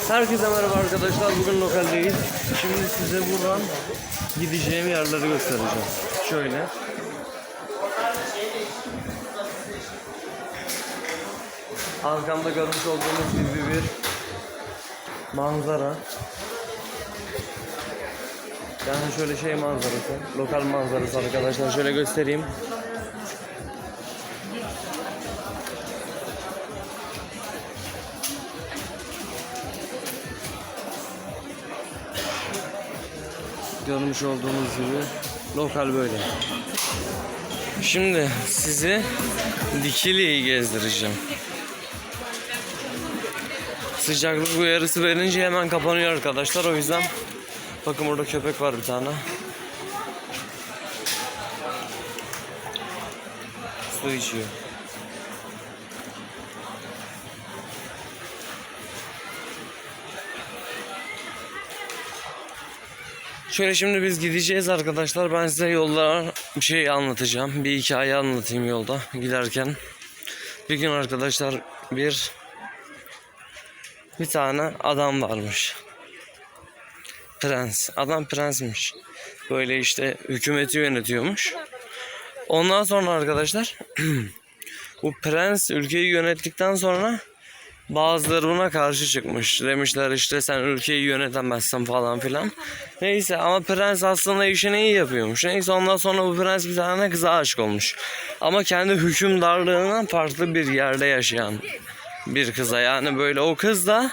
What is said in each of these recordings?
Herkese merhaba arkadaşlar. Bugün lokaldeyiz. Şimdi size buradan gideceğim yerleri göstereceğim. Şöyle. Arkamda görmüş olduğunuz gibi bir manzara. Yani şöyle şey manzarası, lokal manzarası arkadaşlar. Şöyle göstereyim. Görmüş olduğunuz gibi lokal böyle. Şimdi sizi Dikili'yi gezdireceğim. Sıcaklık uyarısı verince hemen kapanıyor arkadaşlar. O yüzden bakın burada köpek var bir tane. Su içiyor. Şöyle şimdi biz gideceğiz arkadaşlar. Ben size yolda bir şey anlatacağım. Bir hikaye anlatayım yolda giderken. Bir gün arkadaşlar bir bir tane adam varmış. Prens. Adam prensmiş. Böyle işte hükümeti yönetiyormuş. Ondan sonra arkadaşlar bu prens ülkeyi yönettikten sonra bazıları buna karşı çıkmış. Demişler işte sen ülkeyi yönetemezsin falan filan. Neyse ama prens aslında işini iyi yapıyormuş. Neyse ondan sonra bu prens bir tane kıza aşık olmuş. Ama kendi hükümdarlığından farklı bir yerde yaşayan bir kıza. Yani böyle o kız da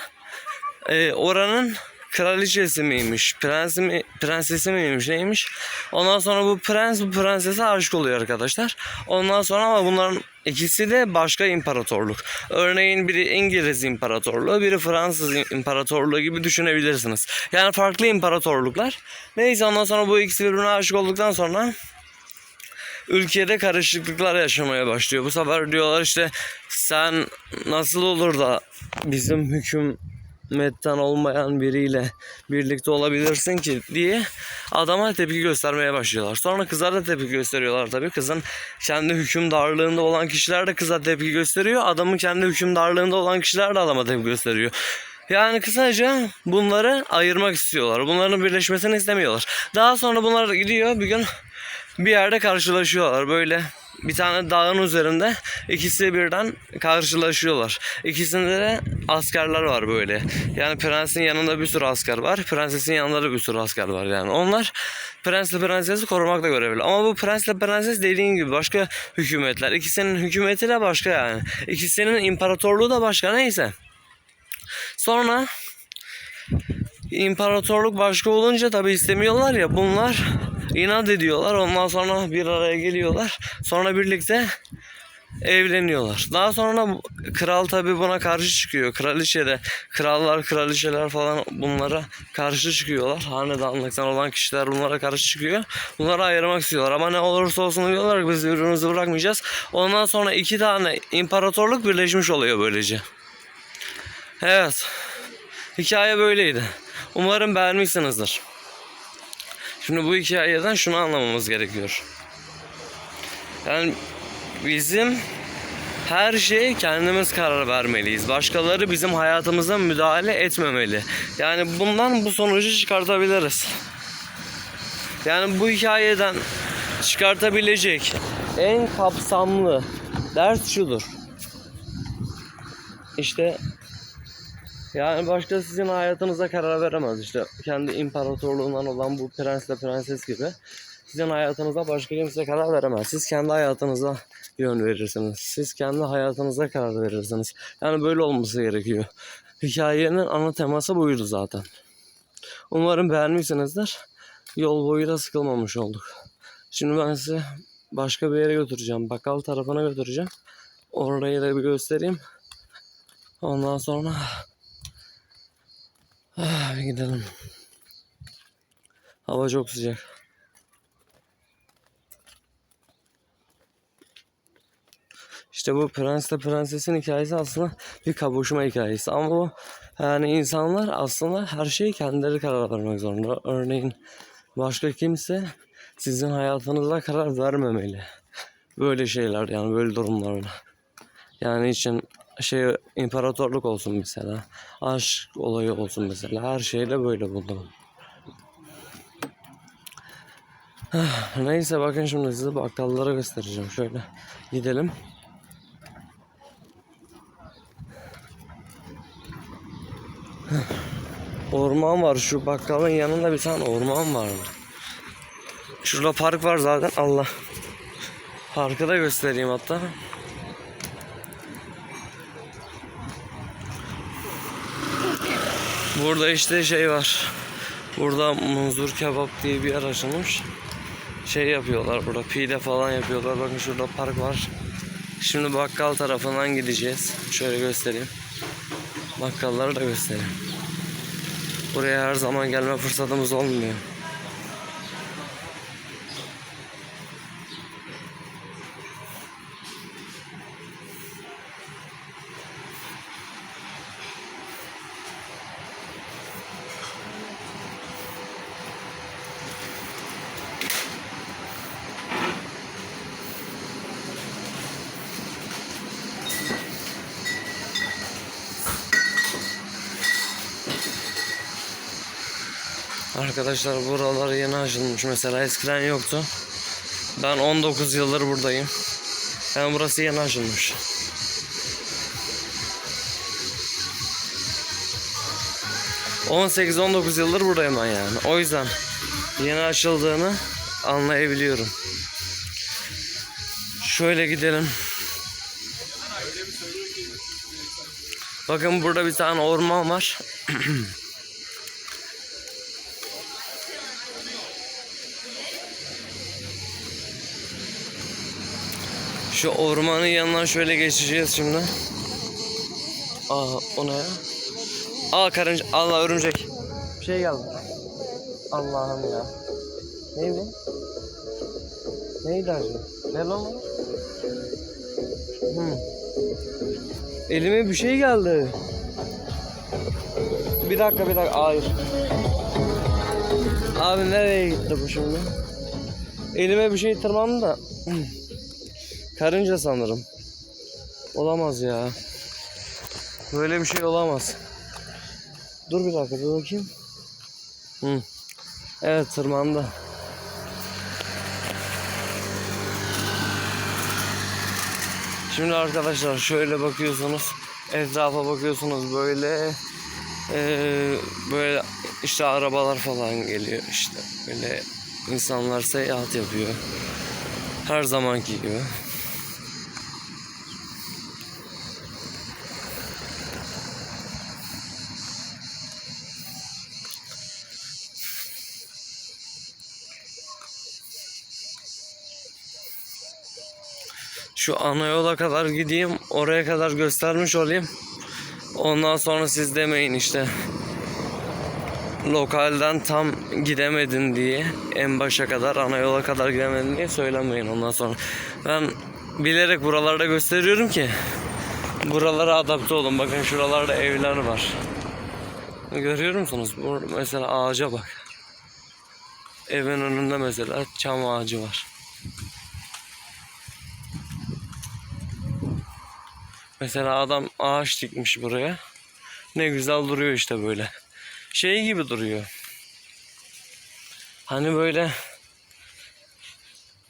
e, oranın kraliçesi miymiş, prensi mi, prensesi miymiş, neymiş. Ondan sonra bu prens bu prensese aşık oluyor arkadaşlar. Ondan sonra ama bunların ikisi de başka imparatorluk. Örneğin biri İngiliz imparatorluğu, biri Fransız imparatorluğu gibi düşünebilirsiniz. Yani farklı imparatorluklar. Neyse ondan sonra bu ikisi birbirine aşık olduktan sonra ülkede karışıklıklar yaşamaya başlıyor. Bu sefer diyorlar işte sen nasıl olur da bizim hükümetten olmayan biriyle birlikte olabilirsin ki diye adama tepki göstermeye başlıyorlar. Sonra kızlar da tepki gösteriyorlar tabii. Kızın kendi hükümdarlığında olan kişiler de kıza tepki gösteriyor. Adamın kendi hükümdarlığında olan kişiler de adama tepki gösteriyor. Yani kısaca bunları ayırmak istiyorlar. Bunların birleşmesini istemiyorlar. Daha sonra bunlar gidiyor bir gün bir yerde karşılaşıyorlar. Böyle bir tane dağın üzerinde ikisi birden karşılaşıyorlar. İkisinde de askerler var böyle. Yani prensin yanında bir sürü asker var. Prensesin yanında da bir sürü asker var yani. Onlar prensle prensesi korumakla görevli. Ama bu prensle prenses dediğin gibi başka hükümetler. İkisinin hükümeti de başka yani. İkisinin imparatorluğu da başka neyse. Sonra imparatorluk başka olunca tabi istemiyorlar ya bunlar inat ediyorlar. Ondan sonra bir araya geliyorlar. Sonra birlikte evleniyorlar. Daha sonra kral tabi buna karşı çıkıyor. Kraliçe de krallar kraliçeler falan bunlara karşı çıkıyorlar. Hanedanlıktan olan kişiler bunlara karşı çıkıyor. Bunları ayırmak istiyorlar. Ama ne olursa olsun diyorlar ki biz birbirimizi bırakmayacağız. Ondan sonra iki tane imparatorluk birleşmiş oluyor böylece. Evet. Hikaye böyleydi. Umarım beğenmişsinizdir. Şimdi bu hikayeden şunu anlamamız gerekiyor. Yani bizim her şeye kendimiz karar vermeliyiz. Başkaları bizim hayatımıza müdahale etmemeli. Yani bundan bu sonucu çıkartabiliriz. Yani bu hikayeden çıkartabilecek en kapsamlı ders şudur. İşte yani başka sizin hayatınıza karar veremez işte. Kendi imparatorluğundan olan bu prensle prenses gibi. Sizin hayatınıza başka kimse karar veremez. Siz kendi hayatınıza yön verirsiniz. Siz kendi hayatınıza karar verirsiniz. Yani böyle olması gerekiyor. Hikayenin ana teması buydu zaten. Umarım beğenmişsinizdir. Yol boyu da sıkılmamış olduk. Şimdi ben size başka bir yere götüreceğim. Bakkal tarafına götüreceğim. Orayı da bir göstereyim. Ondan sonra Ah, bir gidelim. Hava çok sıcak. İşte bu prensle prensesin hikayesi aslında bir kavuşma hikayesi. Ama bu yani insanlar aslında her şeyi kendileri karar vermek zorunda. Örneğin başka kimse sizin hayatınıza karar vermemeli. Böyle şeyler yani böyle durumlarda. Yani için şey imparatorluk olsun mesela. Aşk olayı olsun mesela. Her şeyle böyle buldum. Neyse bakın şimdi size bakkallara göstereceğim. Şöyle gidelim. Orman var. Şu bakkalın yanında bir tane orman var. Şurada park var zaten. Allah. Parkı da göstereyim hatta. Burada işte şey var. Burada muzur kebap diye bir yer açılmış. Şey yapıyorlar burada pide falan yapıyorlar. Bakın şurada park var. Şimdi bakkal tarafından gideceğiz. Şöyle göstereyim. Bakkalları da göstereyim. Buraya her zaman gelme fırsatımız olmuyor. Arkadaşlar buralar yeni açılmış mesela eskiden yoktu. Ben 19 yıldır buradayım. Yani burası yeni açılmış. ...18-19 yıldır buradayım ben yani. O yüzden yeni açıldığını anlayabiliyorum. Şöyle gidelim. Bakın burada bir tane orman var. Şu ormanın yanından şöyle geçeceğiz şimdi. Aa o ne ya? Aa karınca. Allah örümcek. Bir şey geldi. Allah'ım ya. Neydi? Neydi acaba? Ne lan o? Hmm. Elime bir şey geldi. Bir dakika bir dakika. Hayır. Abi nereye gitti bu şimdi? Elime bir şey tırmandı da. Karınca sanırım. Olamaz ya. Böyle bir şey olamaz. Dur bir dakika bir bakayım. Hı. Evet tırmandı. Şimdi arkadaşlar şöyle bakıyorsunuz. Etrafa bakıyorsunuz böyle eee, böyle işte arabalar falan geliyor işte böyle insanlar seyahat yapıyor. Her zamanki gibi. Şu ana yola kadar gideyim. Oraya kadar göstermiş olayım. Ondan sonra siz demeyin işte. Lokalden tam gidemedin diye en başa kadar ana yola kadar gidemedin diye söylemeyin ondan sonra. Ben bilerek buralarda gösteriyorum ki buralara adapte olun. Bakın şuralarda evler var. Görüyor musunuz? Burada mesela ağaca bak. Evin önünde mesela çam ağacı var. Mesela adam ağaç dikmiş buraya. Ne güzel duruyor işte böyle. Şey gibi duruyor. Hani böyle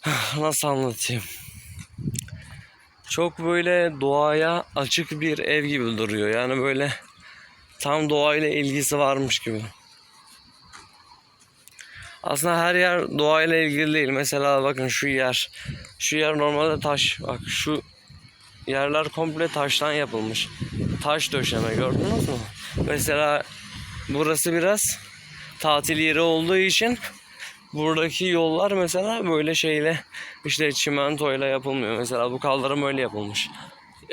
nasıl anlatayım? Çok böyle doğaya açık bir ev gibi duruyor. Yani böyle tam doğayla ilgisi varmış gibi. Aslında her yer doğayla ilgili değil. Mesela bakın şu yer. Şu yer normalde taş. Bak şu yerler komple taştan yapılmış. Taş döşeme gördünüz mü? Mesela burası biraz tatil yeri olduğu için buradaki yollar mesela böyle şeyle işte çimentoyla yapılmıyor. Mesela bu kaldırım öyle yapılmış.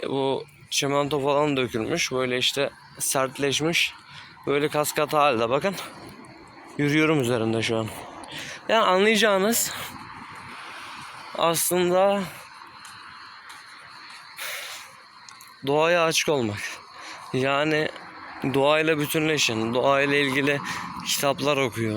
E, Bu çimento falan dökülmüş. Böyle işte sertleşmiş. Böyle kas katı halde bakın. Yürüyorum üzerinde şu an. Yani anlayacağınız aslında doğaya açık olmak. Yani doğayla bütünleşin. Doğayla ilgili kitaplar okuyun.